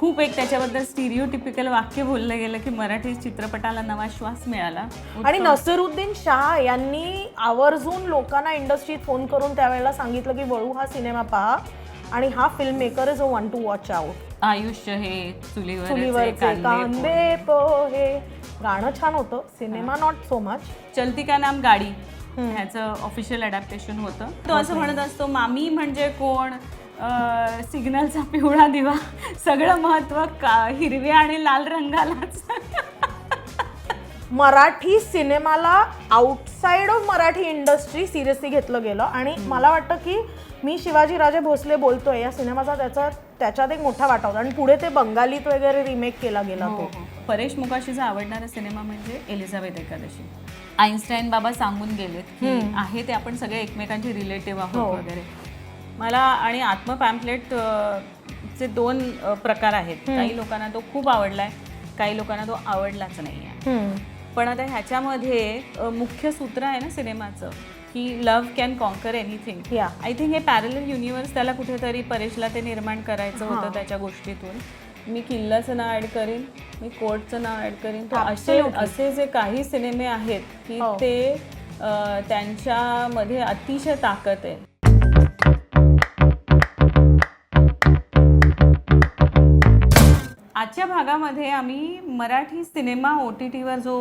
खूप एक त्याच्याबद्दल स्टिरिओटिपिकल वाक्य बोललं गेलं की मराठी चित्रपटाला नवा श्वास मिळाला. आणि नसरुद्दीन शाह यांनी आवर्जून लोकांना इंडस्ट्रीत फोन करून त्यावेळेला सांगितलं की वळू हा सिनेमा पहा आणि हा film maker is a one to watch out आयुष्य हे चुलीवर कांदे पोहे. गाणं छान होतं. सिनेमा नॉट सो मच चलती का नाम गाडी? ह्याचं ऑफिशियल अडॅप्टेशन होतं. तो असं म्हणत असतो मामी म्हणजे कोण? सिग्नलचा पिवळा दिवा. सगळं महत्त्व का हिरव्या आणि लाल रंगालाच. मराठी सिनेमाला outside of Marathi industry seriously घेतलं गेलं आणि मला वाटतं की मी शिवाजी राजे भोसले बोलतोय. या सिनेमाचा त्याचा त्याच्यात एक मोठा वाटा होता आणि पुढे ते बंगालीत वगैरे रिमेक केला गेला तो. परेश मुकाशीचा आवडणारा सिनेमा म्हणजे एलिझाबेथ एकादशी. आईन्स्टाईन बाबा सांगून गेलेत की आहे ते आपण सगळे एकमेकांचे रिलेटिव्ह आहोत वगैरे. मला आणि आत्म पॅम्पलेट चे दोन प्रकार आहेत. काही लोकांना तो खूप आवडलाय काही लोकांना तो आवडलाच नाही आहे. पण आता ह्याच्यामध्ये मुख्य सूत्र आहे ना सिनेमाचं की love can conquer anything. I think हे पॅरल युनिव्हर्स त्याला कुठेतरी परेशला ते निर्माण करायचं होतं त्याच्या गोष्टीतून. मी किल्लाचं नाव ऍड करीन मी कोर्टचं नाव ऍड करीन. तो असे असे जे काही सिनेमे आहेत की हो. ते त्यांच्यामध्ये अतिशय ताकद आहे. आजच्या भागामध्ये आम्ही मराठी सिनेमा ओ टी टीवर जो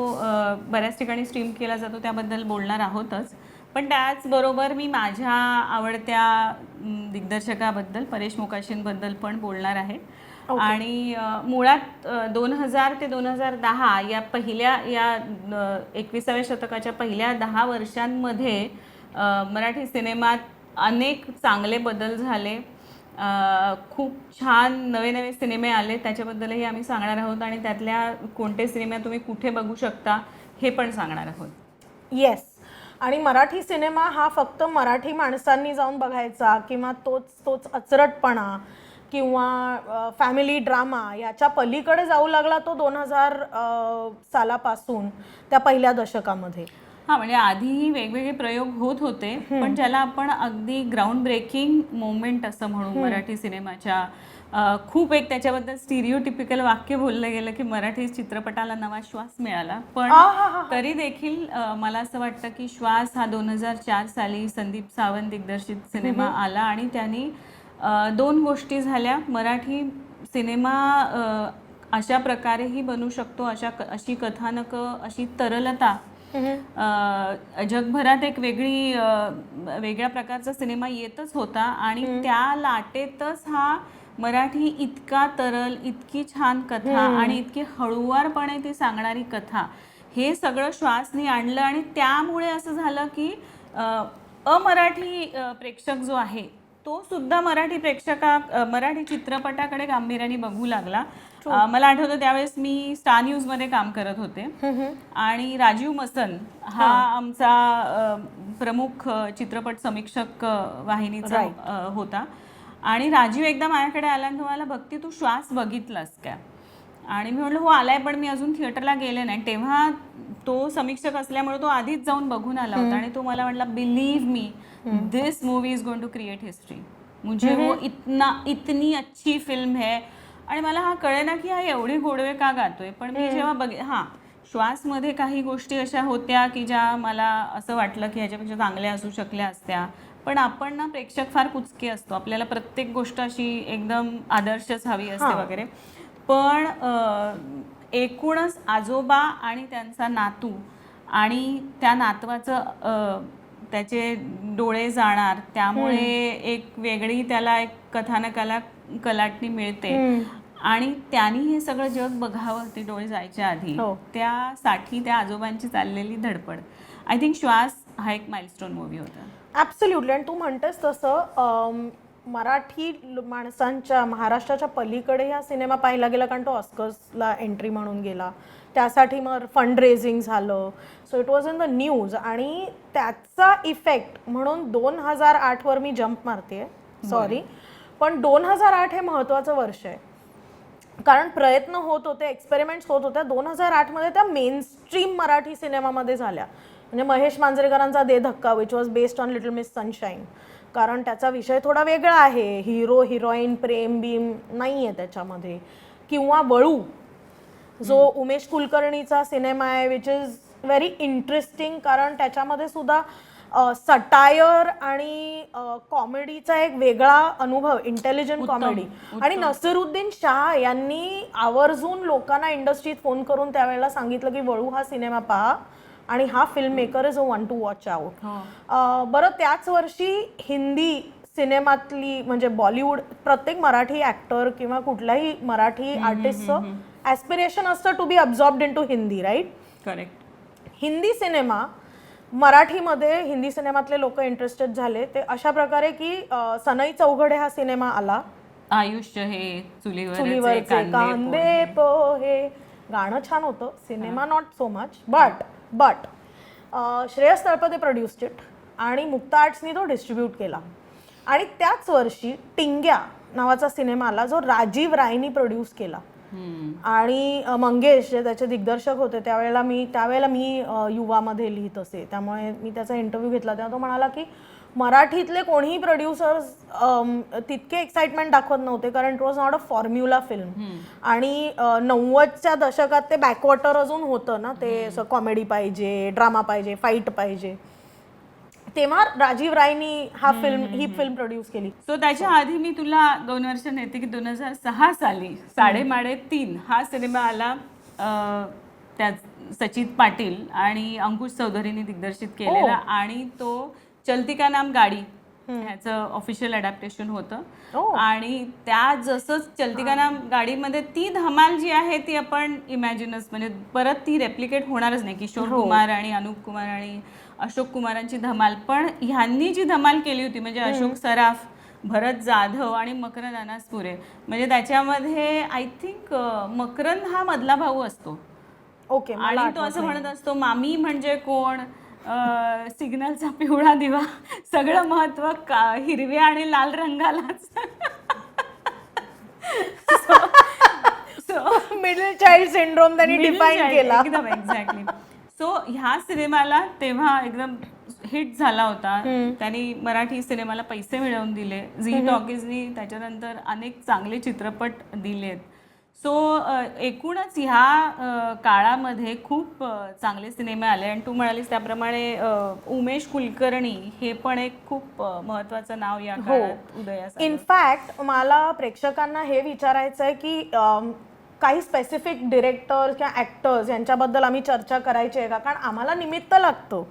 बऱ्याच ठिकाणी स्ट्रीम केला जातो त्याबद्दल बोलणार आहोतच. पण त्याचबरोबर मी माझ्या आवडत्या दिग्दर्शकाबद्दल परेश मोकाशींबद्दल पण बोलणार आहे. आणि अ, मुळात दोन हजार ते दोन हजार दहा या पहिल्या या एकविसाव्या शतकाच्या पहिल्या दहा वर्षांमध्ये मराठी सिनेमात अनेक चांगले बदल झाले. खूप छान नवे नवे सिनेमे आले. त्याच्याबद्दलही आम्ही सांगणार आहोत आणि त्यातल्या कोणते सिनेमे तुम्ही कुठे बघू शकता हे पण सांगणार आहोत. येस आणि मराठी सिनेमा हा फक्त मराठी माणसांनी जाऊन बघायचा किंवा तोच तोच अचरटपणा किंवा फॅमिली ड्रामा याच्या पलीकडे जाऊ लागला तो दोन हजार सालापासून त्या पहिल्या दशकामध्ये. हा म्हणजे आधीही वेगवेगळे प्रयोग होत होते पण ज्याला आपण अगदी ग्राउंड ब्रेकिंग मोमेंट असं म्हणू मराठी सिनेमाच्या खूप एक त्याच्याबद्दल स्टिरिओटिपिकल वाक्य बोललं गेलं की मराठी चित्रपटाला नवा श्वास मिळाला. पण तरी देखील मला असं वाटतं की श्वास हा दोन हजार चार साली संदीप सावंत दिग्दर्शित सिनेमा आला आणि त्यांनी दोन गोष्टी झाल्या. मराठी सिनेमा अशा प्रकारेही बनू शकतो अशा अशी कथानकं अशी तरलता जगभरात एक वेगळी वेगळ्या प्रकारचा सिनेमा येतच होता आणि त्या लाटेतच हा मराठी इतका तरल इतकी छान कथा आणि इतकी हळुवारपणे ती सांगणारी कथा हे सगळं श्वासनी आणलं आणि त्यामुळे असं झालं की अ, अमराठी प्रेक्षक जो आहे तो सुद्धा मराठी प्रेक्षका मराठी चित्रपटाकडे गांभीर्याने बघू लागला. अ, मला आठवतं त्यावेळेस मी स्टार न्यूजमध्ये काम करत होते. आणि राजीव मसन हा आमचा अ, प्रमुख अ, चित्रपट समीक्षक अ, वाहिनीचा अ, होता. आणि राजीव एकदा माझ्याकडे आला आणि तो म्हणाला भक्ती तू श्वास बघितलास का? आणि मी म्हटलं हो आलाय पण मी अजून थिएटरला गेले नाही. तेव्हा तो समीक्षक असल्यामुळे तो आधीच जाऊन बघून आला होता आणि तो मला म्हटला believe me. This movie is going to create history मुझे वो इतना इतनी अच्छी फिल्म है. आणि मला हा कळे ना की हा एवढी गोडवे का गातोय. पण मी जेव्हा बघे हां श्वासमध्ये काही गोष्टी अशा होत्या की ज्या मला असं वाटलं की ह्याच्यापेक्षा चांगल्या असू शकल्या असत्या. पण आपण ना प्रेक्षक फार कुचके असतो. आपल्याला प्रत्येक गोष्ट अशी एकदम आदर्शच हवी असते वगैरे. पण एकूणच आजोबा आणि त्यांचा नातू आणि त्या नातवाचं त्याचे डोळे जाणार त्यामुळे एक वेगळी त्याला एक कथानकाला कलाटणी मिळते. आणि त्यांनी हे सगळं जग बघावं ते डोळे जायच्या आधी. हो. त्यासाठी त्या आजोबांची चाललेली धडपड. आय थिंक श्वास हा एक माइलस्टोन मूवी होता. ॲब्सल्युटली आणि तू म्हणतेस तसं अम, मराठी ल- माणसांच्या महाराष्ट्राच्या पलीकडे हा सिनेमा पाहिला गेला कारण तो ऑस्कर्सला एंट्री म्हणून गेला. त्यासाठी मग फंड रेझिंग झालं. So it was in the news आणि त्याचा इफेक्ट म्हणून दोन हजार आठवर मी जम्प मारते सॉरी पण दोन हजार आठ हे महत्त्वाचं वर्ष आहे. कारण प्रयत्न होत होते एक्सपेरिमेंट्स होत होत्या. दोन हजार आठमध्ये त्या मेन स्ट्रीम मराठी सिनेमामध्ये झाल्या. म्हणजे Mahesh मांजरेकरांचा De Dhakka which was based on Little Miss Sunshine कारण त्याचा विषय थोडा वेगळा आहे. हिरो हिरोईन प्रेम बीम नाही आहे त्याच्यामध्ये. किंवा वळू. जो उमेश कुलकर्णीचा सिनेमा आहे विच इज व्हेरी इंटरेस्टिंग कारण त्याच्यामध्ये सुद्धा सटायर आणि कॉमेडीचा एक वेगळा अनुभव इंटेलिजंट कॉमेडी आणि नसिरुद्दीन शाह यांनी आवर्जून लोकांना इंडस्ट्रीत फोन करून त्यावेळेला सांगितलं की वळू हा सिनेमा पहा आणि हा film maker is a one to watch out बरं त्याच वर्षी हिंदी सिनेमातली म्हणजे बॉलिवूड प्रत्येक मराठी ऍक्टर किंवा कुठल्याही मराठी आर्टिस्टचं ॲस्पिरेशन असतं to be absorbed in to Hindi right correct Hindi cinema मराठीमध्ये हिंदी सिनेमातले लोक इंटरेस्टेड झाले. ते अशा प्रकारे की अं, सनई चौघडे हा सिनेमा आला. आयुष्य हे चुलीवर चुलीवरचे कांदे पोहे. गाणं छान होतं cinema not so much but but Shreyas Talpade produced it आणि मुक्ता आर्ट्सनी तो डिस्ट्रीब्यूट केला. आणि त्याच वर्षी टिंग्या नावाचा सिनेमा आला जो राजीव रायनी प्रोड्यूस केला. आणि मंगेश जे त्याचे दिग्दर्शक होते त्यावेळेला मी त्यावेळेला मी युवामध्ये लिहित असे. त्यामुळे मी त्याचा इंटरव्ह्यू घेतला. तेव्हा तो म्हणाला की मराठीतले कोणीही प्रोड्युसर्स तितके एक्साइटमेंट दाखवत नव्हते कारण it was not a formula film आणि नव्वदच्या दशकात ते बॅकवॉटर अजून होतं ना ते असं कॉमेडी पाहिजे ड्रामा पाहिजे फाईट पाहिजे. तेव्हा राजीव रायनी हा फिल्म ही फिल्म प्रोड्यूस केली. सो त्याच्या आधी मी तुला दोन वर्ष नेते की दोन हजार सहा साली साडेमाडे तीन हा सिनेमा आला त्या सचित पाटील आणि अंकुश चौधरीने दिग्दर्शित केलेला आणि तो चलती का नाम गाडी ह्याचं ऑफिशियल अडॅप्टेशन होतं. आणि त्या जसंच चलती का नाम गाडीमध्ये ती धमाल जी आहे ती आपण इमॅजिनच म्हणजे परत ती रेप्लिकेट होणारच नाही. किशोर कुमार आणि अनुप कुमार आणि अशोक कुमारांची धमाल. पण ह्यांनी जी धमाल केली होती म्हणजे अशोक सराफ भरत जाधव आणि मकरंद अनासपुरे म्हणजे त्याच्यामध्ये आय थिंक मकरंद हा मधला भाऊ असतो. ओके आणि तो असं म्हणत असतो मामी म्हणजे कोण? सिग्नलचा पिवळा दिवा सगळं महत्त्व का हिरव्या आणि लाल रंगालाच. मिडल चाइल्ड सिंड्रोम त्यांनी डिफाईन केला. एकदम एक्झॅक्टली सो ह्या सिनेमाला तेव्हा एकदम हिट झाला होता. त्यांनी मराठी सिनेमाला पैसे मिळवून दिले. झी टॉकीजनी त्याच्यानंतर अनेक चांगले चित्रपट दिलेत. सो एकूणच ह्या काळामध्ये खूप चांगले सिनेमे आले. आणि तू म्हणालीस त्याप्रमाणे उमेश कुलकर्णी हे पण एक खूप महत्वाचं नाव या काळात उदयास. इनफॅक्ट मला प्रेक्षकांना हे विचारायचं आहे की काही स्पेसिफिक डिरेक्टर्स किंवा ॲक्टर्स यांच्याबद्दल आम्ही चर्चा करायची आहे का? कारण आम्हाला निमित्त लागतो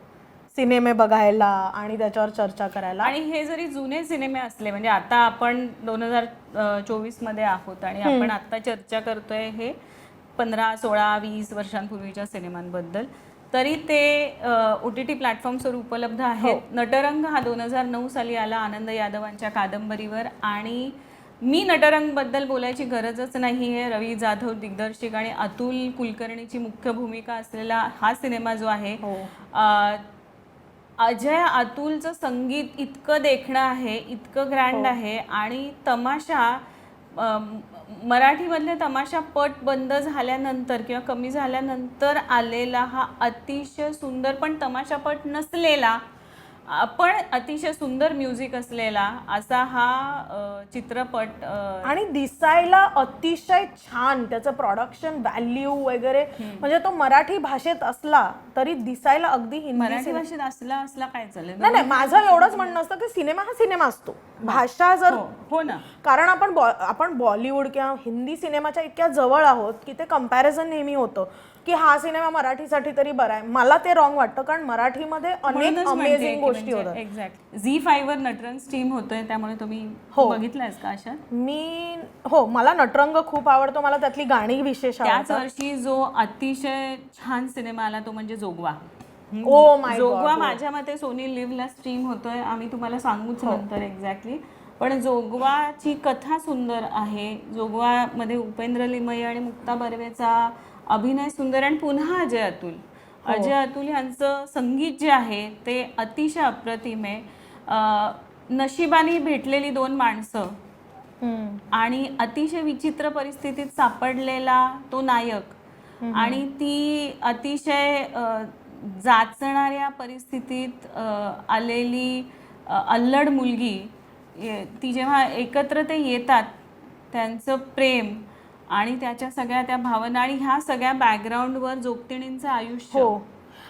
सिनेमे बघायला आणि त्याच्यावर चर्चा करायला. आणि हे जरी जुने सिनेमे असले म्हणजे आता आपण दोन हजार चोवीसमध्ये आहोत आणि आपण आता चर्चा करतोय हे पंधरा सोळा वीस वर्षांपूर्वीच्या सिनेमांबद्दल तरी ते ओ टी टी प्लॅटफॉर्म्सवर उपलब्ध आहेत. नटरंग हा दोन हजार नऊ साली आला आनंद यादवांच्या कादंबरीवर आणि मी नटरंगबद्दल बोलायची गरजच नाही आहे रवी जाधव दिग्दर्शक आणि अतुल कुलकर्णीची मुख्य भूमिका असलेला हा सिनेमा जो आहे हो. अजय अतुलचं संगीत इतकं देखणं आहे इतकं ग्रँड आहे आणि तमाशा मराठीमधले तमाशा पट बंद झाल्यानंतर किंवा कमी झाल्यानंतर आलेला हा अतिशय सुंदर पण तमाशापट नसलेला पण अतिशय सुंदर म्युझिक असलेला असा हा चित्रपट आणि दिसायला अतिशय छान त्याचं प्रोडक्शन व्हॅल्यू वगैरे म्हणजे तो मराठी भाषेत असला तरी दिसायला अगदी मराठी भाषेत असला असला काय चालेल? नाही नाही माझं एवढंच म्हणणं असतं की सिनेमा हा सिनेमा असतो. भाषा जर हो हो ना. कारण आपण आपण बॉलिवूड किंवा हिंदी सिनेमाच्या इतक्या जवळ आहोत की ते कंपॅरिझन नेहमी होतं. की हा सिनेमा मराठीसाठी तरी बरा आहे. मला ते रॉंग वाटतं कारण मराठीमध्ये अनेक अमेझिंग गोष्टी होतात. एक्झॅक्ट झी फाईव्ह वर नटरंग स्ट्रीम होतोय त्यामुळे तुम्ही हो. बघितलंयस का अशा? मी हो मला नटरंग खूप आवडतो मला त्यातली गाणी विशेष त्याच आवडतात. वर्षी जो अतिशय छान सिनेमा आला तो म्हणजे जोगवा. ओ माय जोगवा माझ्या मते सोनी लिव्हला स्ट्रीम होतोय आम्ही तुम्हाला सांगूच हो. नंतर एक्झॅक्टली पण जोगवाची कथा सुंदर आहे. जोगवामध्ये उपेंद्र लिमये आणि मुक्ता बर्वेचा अभिनय सुंदर आणि पुन्हा अजय अतुल. हो. अजय अतुल यांचं संगीत जे आहे ते अतिशय अप्रतिम आहे. नशिबाने भेटलेली दोन माणसं आणि अतिशय विचित्र परिस्थितीत सापडलेला तो नायक आणि ती अतिशय जाचणाऱ्या परिस्थितीत आलेली अल्लड मुलगी ये- ती जेव्हा एकत्र ते येतात त्यांचं प्रेम आणि त्याच्या सगळ्या त्या भावना आणि ह्या सगळ्या बॅकग्राऊंडवर जोगतिणींचं आयुष्य. हो.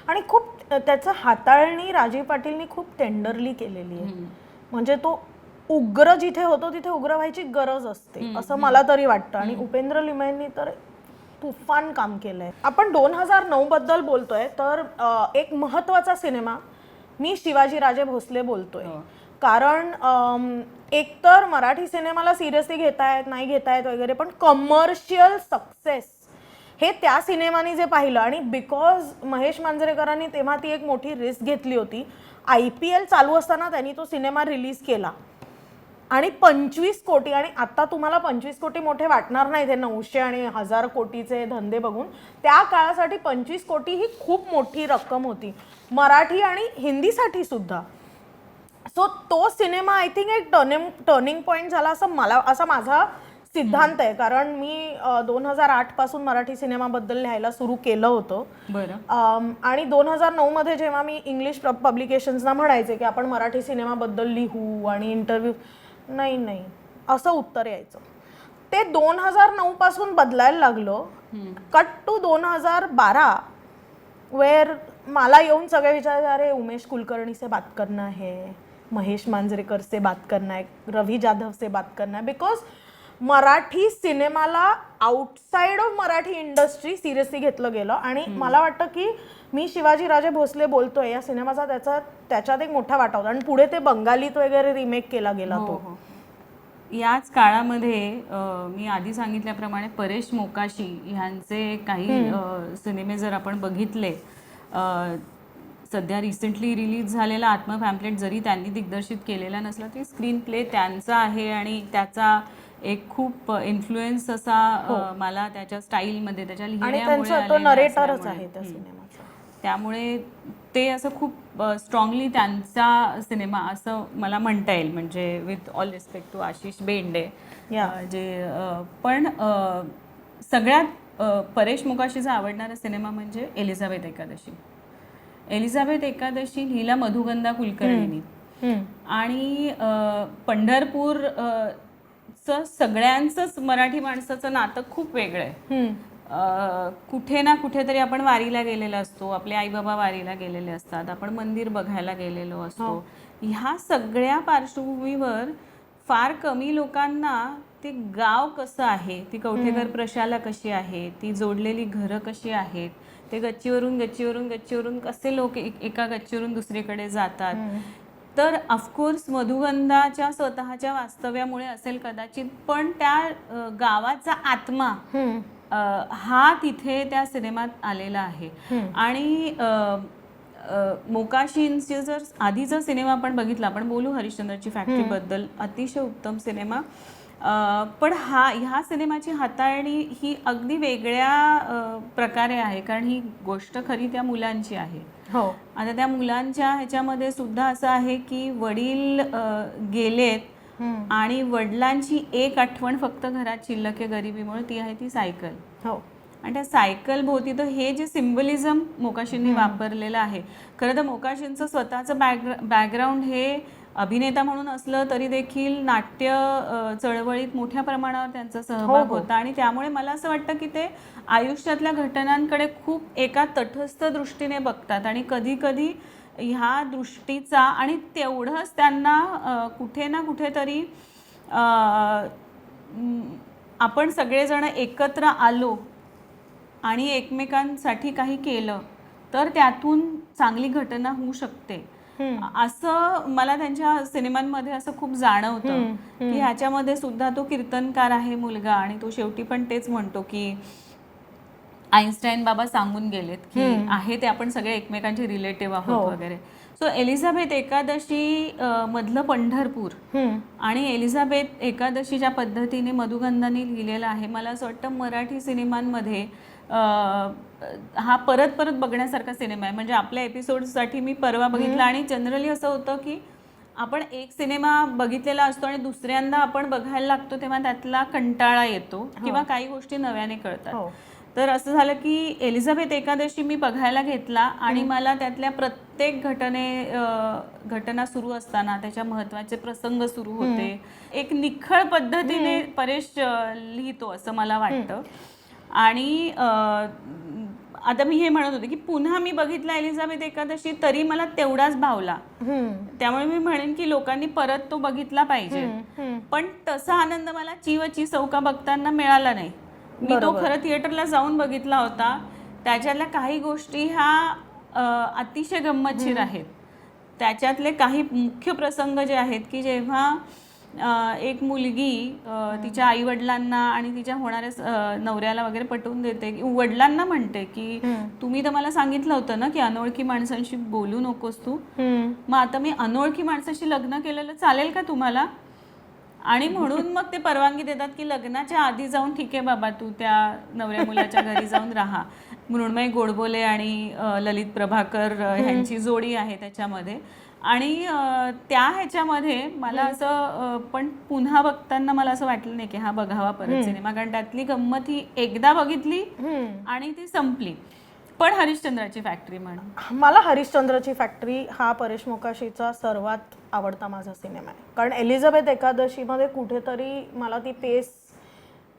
आणि खूप त्याचं हाताळणी राजीव पाटीलनी खूप टेंडरली केलेली आहे. म्हणजे तो उग्र जिथे होतो तिथे उग्र व्हायची गरज असते असं मला तरी वाटतं. आणि उपेंद्र लिमयांनी तर तुफान काम केलंय. आपण दोन हजार नऊ बद्दल बोलतोय तर एक महत्त्वाचा सिनेमा मी शिवाजी राजे भोसले बोलतोय. हो. कारण एकतर मराठी सिनेमाला सिरियसली घेतायत नाही घेतायत वगैरे पण कमर्शियल सक्सेस हे त्या सिनेमाने जे पाहिलं आणि बिकॉज महेश मांजरेकरांनी तेव्हा ती एक मोठी रिस्क घेतली होती आय पी एल चालू असताना त्यांनी तो सिनेमा रिलीज केला. आणि पंचवीस कोटी आणि आता तुम्हाला पंचवीस कोटी मोठे वाटणार नाही ते नऊशे आणि हजार कोटीचे धंदे बघून त्या काळासाठी पंचवीस कोटी ही खूप मोठी रक्कम होती. मराठी आणि हिंदीसाठी सुद्धा. सो तो सिनेमा आय थिंक एक टर्निंग टर्निंग पॉईंट झाला असं मला असा माझा सिद्धांत आहे. कारण मी दोन हजार आठपासून मराठी सिनेमाबद्दल लिहायला सुरू केलं होतं. आणि दोन हजार नऊमध्ये जेव्हा मी इंग्लिश पब्लिकेशन्सना म्हणायचे की आपण मराठी सिनेमाबद्दल लिहू आणि इंटरव्ह्यू नाही नाही. असं उत्तर यायचं. ते दोन हजार नऊ पासून बदलायला लागलं. कट टू दोन हजार बारा वेर मला येऊन सगळे विचार अरे उमेश कुलकर्णी से बात करना है महेश मांजरेकर से बात करना है रवी जाधव से बात करना है बिकॉज मराठी सिनेमाला outside of Marathi industry seriously घेतलं गेलं. आणि मला वाटतं की मी शिवाजी राजे भोसले बोलतोय या सिनेमाचा त्याचा त्याच्यात एक मोठा वाटा होता. आणि पुढे ते बंगालीत वगैरे रिमेक केला गेला हो, तो. हो. याच काळामध्ये मी आधी सांगितल्याप्रमाणे परेश मोकाशी ह्यांचे काही सिनेमे जर आपण बघितले सध्या रिसेंटली रिलीज झालेला आत्म पॅम्पलेट जरी त्यांनी दिग्दर्शित केलेला नसला तरी स्क्रीन प्ले त्यांचा आहे आणि त्याचा एक खूप इन्फ्लुएन्स असा अ, मला त्याच्या स्टाईलमध्ये त्याच्या लिहिण्यामुळे त्यामुळे ते असं खूप स्ट्रॉंगली त्यांचा सिनेमा असं मला म्हणता येईल म्हणजे with all respect to Ashish Bende जे पण सगळ्यात परेश मुकाशीचा आवडणारा सिनेमा म्हणजे एलिझाबेथ एकादशी. एलिझाबेथ एकादशी लिहिला मधुगंधा कुलकर्णींनी. आणि पंढरपूर सगळ्यांचंच मराठी माणसाचं नातं खूप वेगळं आहे. कुठे ना कुठेतरी आपण वारीला गेलेलो असतो आपले आई बाबा वारीला गेलेले असतात आपण मंदिर बघायला गेलेलो असतो. ह्या सगळ्या पार्श्वभूमीवर फार कमी लोकांना ते गाव कसं आहे ती कवठेकर प्रशाला कशी आहे ती जोडलेली घरं कशी आहेत ते गच्चीवरून गच्चीवरून गच्चीवरून कसे लोक एक- एका गच्चीवरून दुसरीकडे जातात? तर ऑफकोर्स मधुगंधाच्या स्वतःच्या वास्तव्यामुळे असेल कदाचित पण त्या गावाचा आत्मा हा तिथे त्या सिनेमात आलेला आहे. आणि मोकाशींचे जर आधीचा सिनेमा आपण बघितला. आपण बोलू हरिश्चंद्रची फॅक्टरी बद्दल. अतिशय उत्तम सिनेमा. पण हा ह्या सिनेमाची हाताळणी ही अगदी वेगळ्या प्रकारे आहे. कारण ही गोष्ट खरी त्या मुलांची आहे. हो. आता त्या मुलांच्या ह्याच्यामध्ये सुद्धा असं आहे की वडील गेलेत. आणि वडिलांची एक आठवण फक्त घरात शिल्लक आहे गरिबीमुळे ती आहे ती सायकल. हो. आणि त्या सायकल भोवती तर हे जे सिम्बलिझम मोकाशींनी वापरलेलं आहे. खरं तर मोकाशींचं स्वतःचं बॅक बॅकग्राऊंड हे अभिनेता म्हणून असलं तरी देखील नाट्य चळवळीत मोठ्या प्रमाणावर त्यांचा सहभाग होता. आणि त्यामुळे मला असं वाटतं की ते आयुष्यातल्या घटनांकडे खूप एका तटस्थ दृष्टीने बघतात. आणि कधी कधी ह्या दृष्टीचा आणि तेवढंच त्यांना कुठे ना कुठेतरी आपण सगळेजण एकत्र आलो आणि एकमेकांसाठी काही केलं तर त्यातून चांगली घटना होऊ शकते. असं मला त्यांच्या सिनेमांमध्ये असं खूप जाणवतं की ह्याच्यामध्ये सुद्धा तो कीर्तनकार आहे मुलगा आणि तो शेवटी पण तेच म्हणतो की आईन्स्टाईन बाबा सांगून गेलेत की आहे ते आपण सगळे एकमेकांचे रिलेटिव्ह आहोत वगैरे. सो एलिझाबेथ एकादशी मधलं पंढरपूर. आणि एलिझाबेथ एकादशीच्या पद्धतीने मधुगंधाने लिहिलेलं आहे. मला असं वाटतं मराठी सिनेमांमध्ये हा परत परत बघण्यासारखा सिनेमा आहे. म्हणजे आपल्या एपिसोडसाठी मी परवा बघितला आणि जनरली असं होतं की आपण एक सिनेमा बघितलेला असतो आणि दुसऱ्यांदा आपण बघायला लागतो तेव्हा त्यातला कंटाळा येतो किंवा काही गोष्टी नव्याने कळतात. हो. तर असं झालं की एलिझाबेथ एकादशी मी बघायला घेतला आणि मला त्यातल्या प्रत्येक घटने घटना सुरू असताना त्याच्या महत्त्वाचे प्रसंग सुरू होते. एक निखळ पद्धतीने परेश लिहितो असं मला वाटतं. आणि आता मी हे म्हणत होते की पुन्हा मी बघितला एलिझाबेथ एकादशी तरी मला तेवढाच भावला. त्यामुळे मी म्हणेन की लोकांनी परत तो बघितला पाहिजे. पण तसा आनंद मला चिवची चौका बघताना मिळाला नाही. मी तो खरं थिएटरला जाऊन बघितला होता. त्याच्यातल्या काही गोष्टी ह्या अतिशय गंमतशीर आहेत. त्याच्यातले काही मुख्य प्रसंग जे आहेत की जेव्हा एक मुलगी तिच्या आई वडिलांना आणि तिच्या होणाऱ्या नवऱ्याला वगैरे पटवून देते. की वडिलांना म्हणते की तुम्ही तर मला सांगितलं होतं ना की अनोळखी माणसांशी बोलू नकोस तू. मग आता मी अनोळखी माणसाशी लग्न केलेलं चालेल का तुम्हाला? आणि म्हणून मग ते परवानगी देतात की लग्नाच्या आधी जाऊन ठीक आहे बाबा तू त्या नवऱ्या मुलाच्या घरी जाऊन राहा. मृण्मय गोडबोले आणि ललित प्रभाकर अ, ह्यांची जोडी आहे त्याच्यामध्ये. आणि त्या ह्याच्यामध्ये मला असं पण पुन्हा बघताना मला असं वाटलं नाही की हा बघावा परत सिनेमा कारण त्यातली गंमत ही एकदा बघितली. आणि ती संपली. पण हरिश्चंद्राची फॅक्टरी म्हण. मला हरिश्चंद्रची फॅक्टरी हा परेश मोकाशीचा सर्वात आवडता माझा सिनेमा आहे. कारण एलिझाबेथ एकादशीमध्ये कुठेतरी मला ती पेस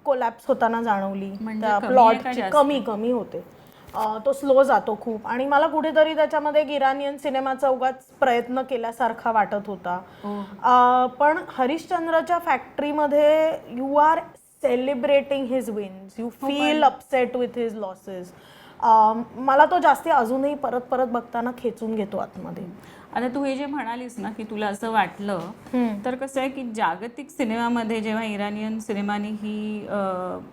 कोलॅप्स होताना जाणवली. म्हणजे त्या कमी? कमी होते. तो स्लो जातो खूप. आणि मला कुठेतरी त्याच्यामध्ये एक इरानियन सिनेमाचा उगाच प्रयत्न केल्यासारखा वाटत होता. अं, पण हरिश्चंद्रच्या फॅक्टरीमध्ये you are celebrating his wins you feel upset with his losses मला तो जास्ती अजूनही परत परत बघताना खेचून घेतो आतमध्ये. आता तू हे जे म्हणालीस ना की तुला असं वाटलं तर कसं आहे की जागतिक सिनेमामध्ये जेव्हा इराणियन सिनेमानी ही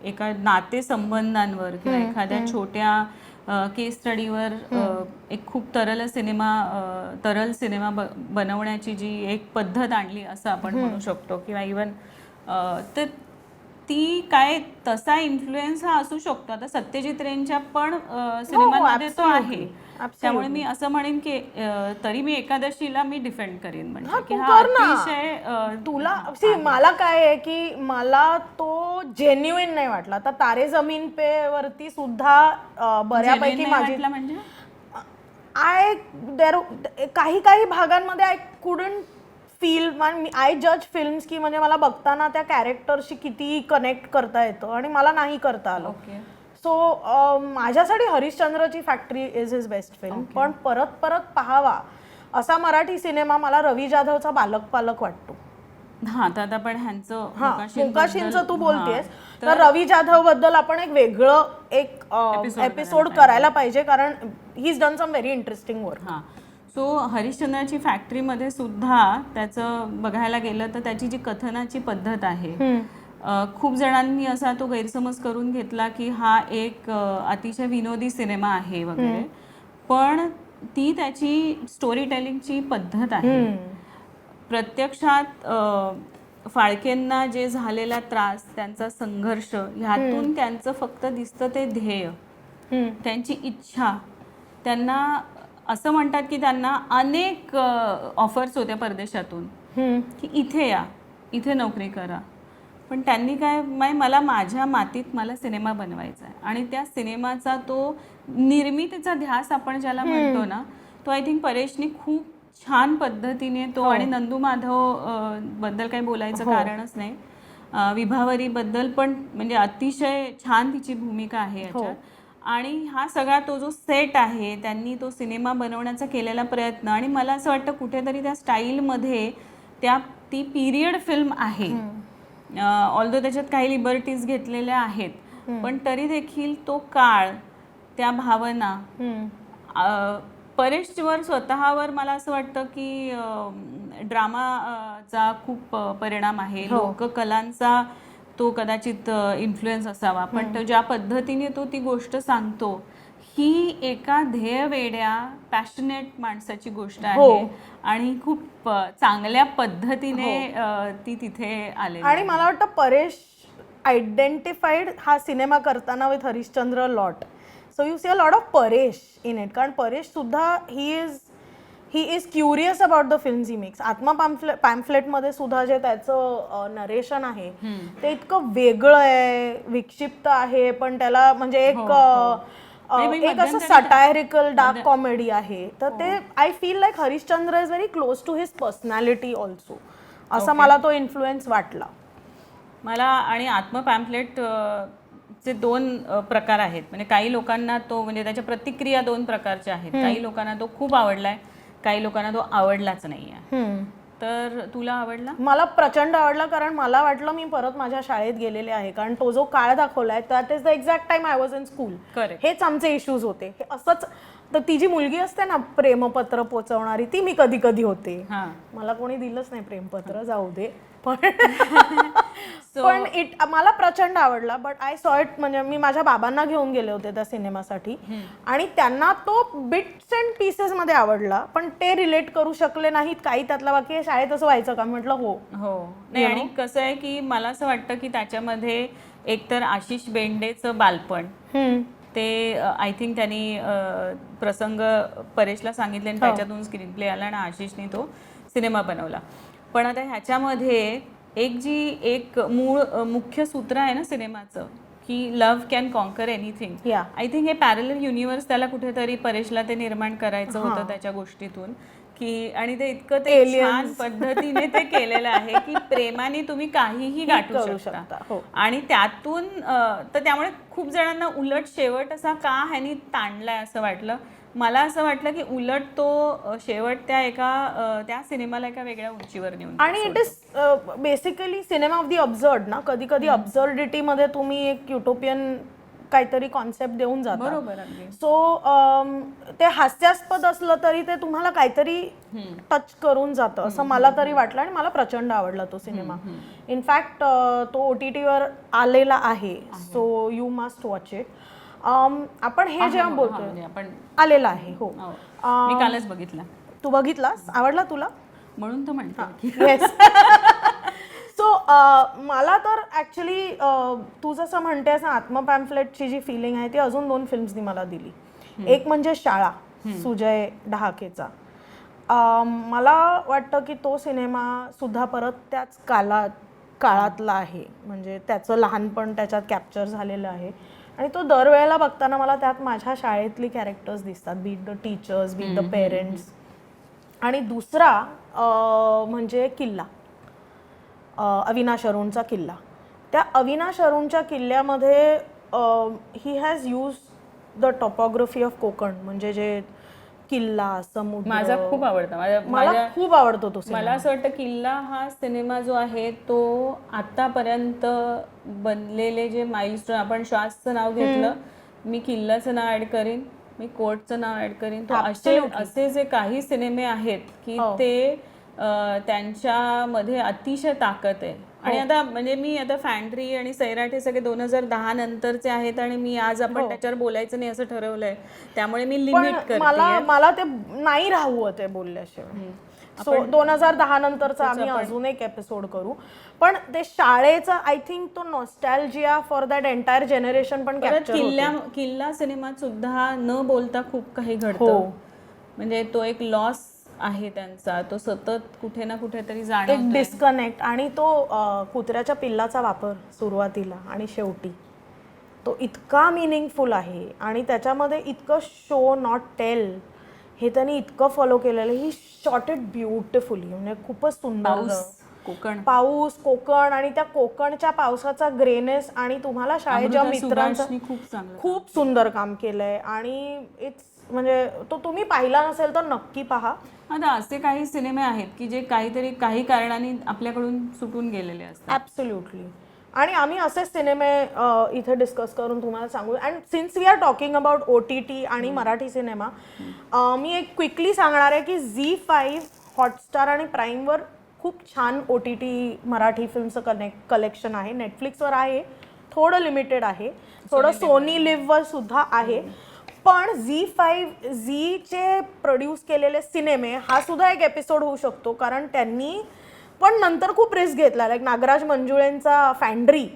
एका नातेसंबंधांवर किंवा एखाद्या छोट्या केस स्टडीवर एक खूप तरल सिनेमा तरल सिनेमा ब- बनवण्याची जी एक पद्धत आणली असं आपण म्हणू शकतो किंवा इवन तर ती काय तसा इन्फ्लुएन्स हा असू शकतो. आता सत्यजित रेंच्या पण अ, सिनेमांमध्ये तो आहे. त्यामुळे मी असं म्हणेन की तरी मी एकादशीला मी डिफेंड करेन म्हणजे की हा. अतिशय तुला मला काय आहे की मला तो जेन्युइन नाही वाटला. आता तारे जमीन पे वरती सुद्धा अं, बऱ्यापैकी genuine नाही माझी वाटला म्हणजे? आय देर काही काही भागांमध्ये आय कुडंट फील आय जज फिल्म्स की म्हणजे मला बघताना त्या कॅरेक्टरशी किती कनेक्ट करता येतं आणि मला नाही करता आलं. ओके सो माझ्यासाठी हरिश्चंद्रची factory is his best film पण परत परत पाहावा असा मराठी सिनेमा मला रवी जाधवचा बालक पालक वाटतो. हा तर आता पण ह्यांचं मोकाशींचं तू. बोलतेस. तर रवी जाधवबद्दल आपण एक वेगळं एक एपिसोड करायला पाहिजे. कारण he is done some very interesting work हा. सो हरिश्चंद्राची फॅक्टरीमध्ये सुद्धा त्याचं बघायला गेलं तर त्याची जी कथनाची पद्धत आहे खूप जणांनी असा तो गैरसमज करून घेतला की हा एक अतिशय विनोदी सिनेमा आहे वगैरे. पण ती त्याची स्टोरी टेलिंगची पद्धत आहे. प्रत्यक्षात फाळकेंना जे झालेला त्रास त्यांचा संघर्ष ह्यातून त्यांचं फक्त दिसतं ते ध्येय. त्यांची इच्छा. त्यांना असं म्हणतात की त्यांना अनेक ऑफर्स होत्या परदेशातून की इथे या इथे नोकरी करा. पण त्यांनी काय माय मला माझ्या मातीत मला सिनेमा बनवायचा आहे. आणि त्या सिनेमाचा तो निर्मितीचा ध्यास आपण ज्याला म्हणतो ना तो आय थिंक परेशनी खूप छान पद्धतीने तो आणि नंदू माधवबद्दल काही बोलायचं कारणच नाही. अ, विभावरीबद्दल पण म्हणजे अतिशय छान तिची भूमिका आहे याच्यात. आणि हा सगळा तो जो सेट आहे त्यांनी तो सिनेमा बनवण्याचा केलेला प्रयत्न आणि मला असं वाटतं कुठेतरी त्या स्टाईलमध्ये त्या ती पिरियड फिल्म आहे. ऑल्दो त्याच्यात काही लिबर्टीज घेतलेल्या आहेत पण तरी देखील तो काळ त्या भावना परेशवर स्वतःवर मला असं वाटतं की ड्रामाचा खूप परिणाम आहे. लोककलांचा तो कदाचित इन्फ्लुएन्स असावा. पण तो ज्या पद्धतीने तो ती गोष्ट सांगतो ही एका ध्येयवेड्या पॅशनेट माणसाची गोष्ट आहे आणि खूप चांगल्या पद्धतीने अ, ती तिथे आले आणि मला वाटतं परेश आयडेंटिफाईड हा सिनेमा करताना with Harishchandra lot. So you see a lot of Paresh in it कारण परेश सुद्धा he is he is curious about the films he makes Aatma pamphlet पॅम्फलेटमध्ये सुद्धा जे त्याचं नरेशन आहे ते इतकं वेगळं आहे विक्षिप्त आहे पण त्याला म्हणजे एक मी एक असं सटायरिकल डार्क कॉमेडी आहे. तर ते I feel like Harishchandra is very close to his personality also असा मला तो इन्फ्लुएन्स वाटला. मला आणि आत्म पॅम्पलेट चे दोन प्रकार आहेत. म्हणजे काही लोकांना तो म्हणजे त्याच्या प्रतिक्रिया दोन प्रकारच्या आहेत. काही लोकांना तो खूप आवडलाय काही लोकांना तो आवडलाच नाही आहे तर तुला आवडला? मला प्रचंड आवडला कारण मला वाटलं मी परत माझ्या शाळेत गेलेले आहे. कारण तो जो काळ दाखवलाय that is the exact time I was in school. हेच आमचे इश्यूज होते. हे असंच तर ती जी मुलगी असते ना प्रेमपत्र पोचवणारी ती मी कधी कधी होते. हा. मला कोणी दिलंच नाही प्रेमपत्र जाऊ दे. पण पण इट मला प्रचंड आवडला बट आय सॉ इट म्हणजे मी माझ्या बाबांना घेऊन गेले होते त्या सिनेमासाठी. आणि त्यांना तो बिट्स अँड पीसेस मध्ये आवडला पण ते रिलेट करू शकले नाहीत काही त्यातला बाकी हे शाळेत असं व्हायचं का? म्हटलं हो. हो. नाही आणि कसं आहे की मला असं वाटतं की त्याच्यामध्ये एकतर आशिष बेंडेचं बालपण. हम्म. ते आय थिंक त्यांनी प्रसंग परेशला सांगितले आणि त्याच्यातून स्क्रीन प्ले आला आणि आशिषने तो सिनेमा बनवला. पण आता ह्याच्यामध्ये एक जी एक मूळ मुख्य सूत्र आहे ना सिनेमाचं की love can conquer anything. I think हे पॅरल युनिव्हर्स त्याला कुठेतरी परेशला ते निर्माण करायचं होतं त्याच्या गोष्टीतून. की आणि ते इतकं ते छान पद्धतीने ते केलेलं आहे की प्रेमाने तुम्ही काहीही गाठू शकता. हो. आणि त्यातून तर त्यामुळे खूप जणांना उलट शेवट असा का ह्यानी ताणलाय असं वाटलं? मला असं वाटलं की उलट तो शेवट त्या एका त्या सिनेमाला एका वेगळ्या उंचीवर नेऊन आणि it is basically cinema of the absurd ना? कधी कधी अब्झर्डिटी मध्ये तुम्ही एक युटोपियन काहीतरी कॉन्सेप्ट देऊन जाता बरोबर अगदी. सो ते हास्यास्पद असलं तरी ते तुम्हाला काहीतरी टच करून जातं. असं मला तरी वाटलं आणि मला प्रचंड आवडला तो सिनेमा. इनफॅक्ट तो ओ टी टीवर आलेला आहे. So you must watch it आपण हे जेव्हा बोलतोय म्हणजे आपण आलेला आहे हो. हो. मी कालच बघितला. तू बघितलास? आवडला तुला? म्हणून तर म्हणते सो मला तर ॲक्च्युली तू जसं म्हणतेस ना आत्म पॅम्फलेटची जी फिलिंग आहे ती अजून दोन फिल्म्सनी मला दिली. एक म्हणजे शाळा सुजय डहाकेचा अं, मला वाटतं की तो सिनेमा सुद्धा परत त्याच काळात काळातला आहे. म्हणजे त्याचं लहानपण त्याच्यात कॅप्चर झालेलं आहे. आणि तो दरवेळेला बघताना मला त्यात माझ्या शाळेतली कॅरेक्टर्स दिसतात. Beat the teachers beat the parents आणि दुसरा म्हणजे किल्ला. अविनाश अरुणचा किल्ला. त्या अविनाश अरुणच्या किल्ल्यामध्ये he has use the topography of Konkan म्हणजे जे किल्ला समुद्र. माझा खूप आवडता. माझ्या मला खूप आवडतो तो मला असं वाटतं किल्ला हा सिनेमा जो आहे तो आतापर्यंत बनलेले जे माइलस्टोन आपण श्वासचं नाव घेतलं मी किल्ल्याचं नाव ऍड करीन मी कोर्टचं नाव ऍड करीन. तो असे असे जे काही सिनेमे आहेत की ते अं, त्यांच्यामध्ये अतिशय ताकद आहे. आणि आता म्हणजे मी आता फॅन्ड्री आणि सैराट हे सगळे दोन हजार दहा नंतरचे आहेत आणि मी आज आपण त्याच्यावर बोलायचं नाही असं ठरवलंय. त्यामुळे मी लिमिट मला मला ते नाही राहू ते बोलल्याशिवाय. सो दोन हजार दहा नंतरचा आम्ही अजून एक एपिसोड करू. पण ते शाळेचा आय थिंक तो nostalgia for that entire generation पण किल्ल्या किल्ला सिनेमात सुद्धा न बोलता खूप काही हो. घडतं म्हणजे तो एक लॉस आहे त्यांचा. तो सतत कुठे ना कुठेतरी एक जाणवतो डिस्कनेक्ट आणि तो अं, कुत्र्याच्या पिल्लाचा वापर सुरुवातीला आणि शेवटी. तो इतका मिनिंगफुल आहे आणि त्याच्यामध्ये इतकं शो नॉट टेल हे त्यांनी इतकं फॉलो केलेलं ही शॉर्ट इट ब्युटिफुली म्हणजे खूपच सुंदर पाऊस कोकण. पाऊस कोकण आणि त्या कोकणच्या पावसाचा ग्रेनेस आणि तुम्हाला शाळेच्या अमृता मित्रांचं सुभाषनी खूप चांगलं खूप सुंदर काम केलंय. आणि इट्स म्हणजे तो तुम्ही पाहिला नसेल तर नक्की पहा. आता असे काही सिनेमे आहेत की जे काहीतरी काही कारणाने आपल्याकडून सुटून गेलेले असतात. ॲब्सोल्युटली आणि आम्ही असेच सिनेमे इथे डिस्कस करून तुम्हाला सांगू. And since we are talking about O T T आणि मराठी सिनेमा मी एक क्विकली सांगणार आहे की झी फाईव्ह हॉटस्टार आणि प्राईमवर खूप छान ओ टी टी मराठी फिल्मचं कनेक्ट कलेक्शन आहे. नेटफ्लिक्सवर आहे. थोडं लिमिटेड आहे. थोडं सोनी लिव्हवर सुद्धा आहे. पण झी फाईव्ह झीचे प्रोड्यूस केलेले सिनेमे हा सुद्धा एक एपिसोड होऊ शकतो. कारण त्यांनी पण नंतर खूप रिस्क घेतला. लाईक नागराज मंजुळेंचा फॅन्ड्री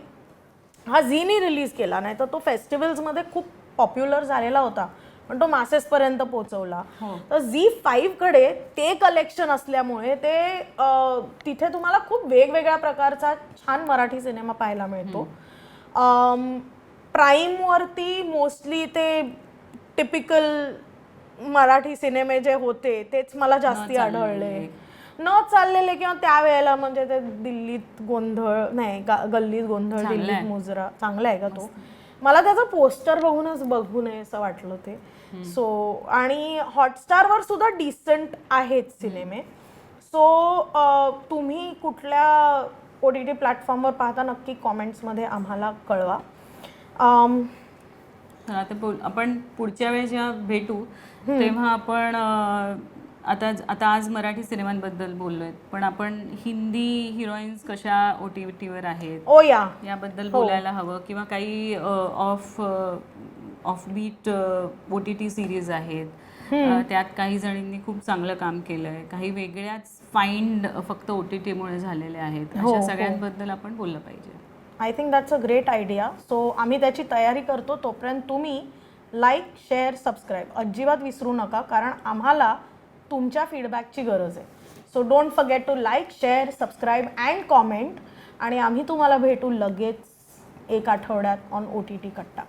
हा झीनी रिलीज केला. नाही तर तो फेस्टिवल्समध्ये खूप पॉप्युलर झालेला होता. पण तो मासेसपर्यंत पोहोचवला. हो. तर झी फाईव्हकडे ते कलेक्शन असल्यामुळे ते तिथे तुम्हाला खूप वेगवेगळ्या प्रकारचा छान मराठी सिनेमा पाहायला मिळतो. प्राईमवरती मोस्टली ते टिपिकल मराठी सिनेमे जे होते तेच मला जास्ती आढळले. न चाललेले किंवा त्यावेळेला म्हणजे ते दिल्लीत गोंधळ नाही गल्लीत गोंधळ दिल्लीत मुजरा चांगला आहे का तो? मला त्याचा पोस्टर बघूनच बघू नये असं वाटलं ते. सो आणि हॉटस्टारवर सुद्धा डिसेंट आहेत सिनेमे. सो तुम्ही कुठल्या ओ टी टी प्लॅटफॉर्मवर पाहता नक्की कॉमेंट्समध्ये आम्हाला कळवा. अम, तर आता बोल. आपण पुढच्या वेळेस जेव्हा भेटू तेव्हा आपण आता आता आज मराठी सिनेमांबद्दल बोललोय. पण आपण हिंदी हिरोईन्स कशा ओ टी टीवर आहेत? ओ या. याबद्दल बोलायला हवं. किंवा काही off off beat O T T series आहेत. त्यात काही जणींनी खूप चांगलं काम केलंय. काही वेगळ्याच फाइंड फक्त ओ टी टीमुळे झालेल्या आहेत. अशा सगळ्यांबद्दल आपण बोललं पाहिजे. I think that's a great idea so आम्ही त्याची तयारी करतो. तोपर्यंत तुम्ही लाईक शेअर सबस्क्राईब अजिबात विसरू नका कारण आम्हाला तुमच्या फीडबॅकची गरज आहे. So don't forget to like share subscribe and comment आणि आम्ही तुम्हाला भेटू लगेच एक आठवड्यात on O T T Katta.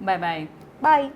Bye bye bye